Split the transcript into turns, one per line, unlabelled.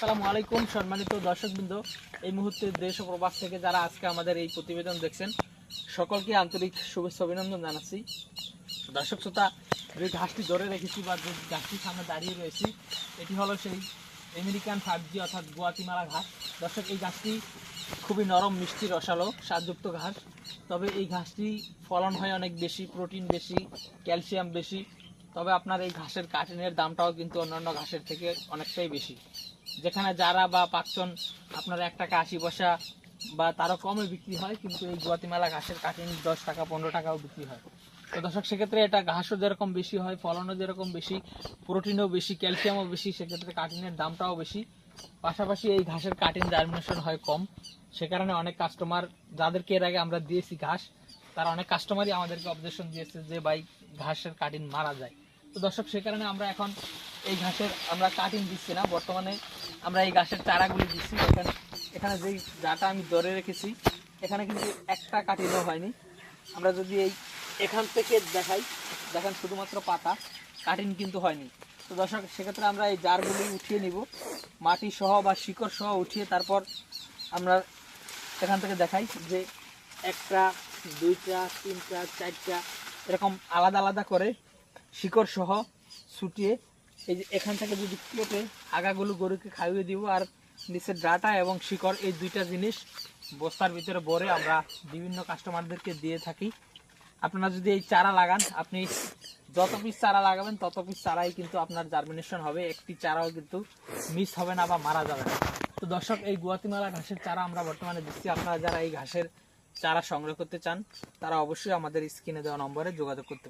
আসসালামু আলাইকুম, সম্মানিত দর্শকবৃন্দ। এই মুহূর্তে দেশ ও প্রবাস থেকে যারা আজকে আমাদের এই প্রতিবেদন দেখছেন, সকলকে আন্তরিক শুভেচ্ছা, অভিনন্দন জানাচ্ছি। দর্শক শ্রোতা, যে ঘাসটি ধরে রেখেছি বা যে ঘাসটির সামনে দাঁড়িয়ে রয়েছি, এটি হলো সেই আমেরিকান ফাইভ জি অর্থাৎ গুয়াতিমালা ঘাস। দর্শক, এই ঘাসটি খুবই নরম, মিষ্টি, রসালো, স্বাদযুক্ত ঘাস। তবে এই ঘাসটি ফলন হয় অনেক বেশি, প্রোটিন বেশি, ক্যালসিয়াম বেশি। তবে আপনার এই ঘাসের কাটিনের দামটাও কিন্তু অন্যান্য ঘাসের থেকে অনেকটাই বেশি। যেখানে যারা বা পাঁচজন, আপনার এক টাকা আশি পয়সা বা তারও কমে বিক্রি হয়, কিন্তু এই গুয়াতিমালা ঘাসের কাটিং দশ টাকা, পনেরো টাকাও বিক্রি হয়। তো দর্শক, সেক্ষেত্রে এটা ঘাসও যেরকম বেশি হয়, ফলনও যেরকম বেশি, প্রোটিনও বেশি, ক্যালসিয়ামও বেশি, সেক্ষেত্রে কাটিনের দামটাও বেশি। পাশাপাশি এই ঘাসের কাটিন জার্মিনেশন হয় কম। সে কারণে অনেক কাস্টমার যাদেরকে এর আগে আমরা দিয়েছি ঘাস, তারা অনেক কাস্টমারই আমাদেরকে অবজেকশন দিয়েছে যে, ভাই, ঘাসের কাটিন মারা যায়। তো দর্শক, সে কারণে আমরা এখন এই ঘাসের আমরা কাটিং দিচ্ছি না, বর্তমানে আমরা এই ঘাসের চারাগুলি দিচ্ছি। এখানে এখানে যেই ডাটা আমি ধরে রেখেছি, এখানে কিন্তু একটা কাটিনও হয়নি। আমরা যদি এই এখান থেকে দেখাই, দেখেন শুধুমাত্র পাতা কাটিং কিন্তু হয়নি। তো দর্শক, সেক্ষেত্রে আমরা এই জারগুলি উঠিয়ে নিব, মাটি সহ বা শিকড় সহ উঠিয়ে তারপর আমরা এখান থেকে দেখাই যে একটা, দুইটা, তিনটা, চারটা, এরকম আলাদা আলাদা করে শিকড় সহ ছুটিয়ে এই যে এখান থেকে যদি কেটে আগাগুলো গরুকে খাইয়ে দিব আর নিচের ডাটা এবং শিকড়, এই দুইটা জিনিস বস্তার ভিতরে ভরে আমরা বিভিন্ন কাস্টমারদেরকে দিয়ে থাকি। আপনারা যদি এই চারা লাগান, আপনি যত পিস চারা লাগাবেন, তত পিস চারাই কিন্তু আপনার জার্মিনেশন হবে। একটি চারাও কিন্তু মিস হবে না বা মারা যাবে না। তো দর্শক, এই গুয়াতিমালা ঘাসের চারা আমরা বর্তমানে দিচ্ছি। আপনারা যারা এই ঘাসের চারা সংগ্রহ করতে চান, তারা অবশ্যই আমাদের স্ক্রিনে দেওয়া নম্বরে যোগাযোগ করতে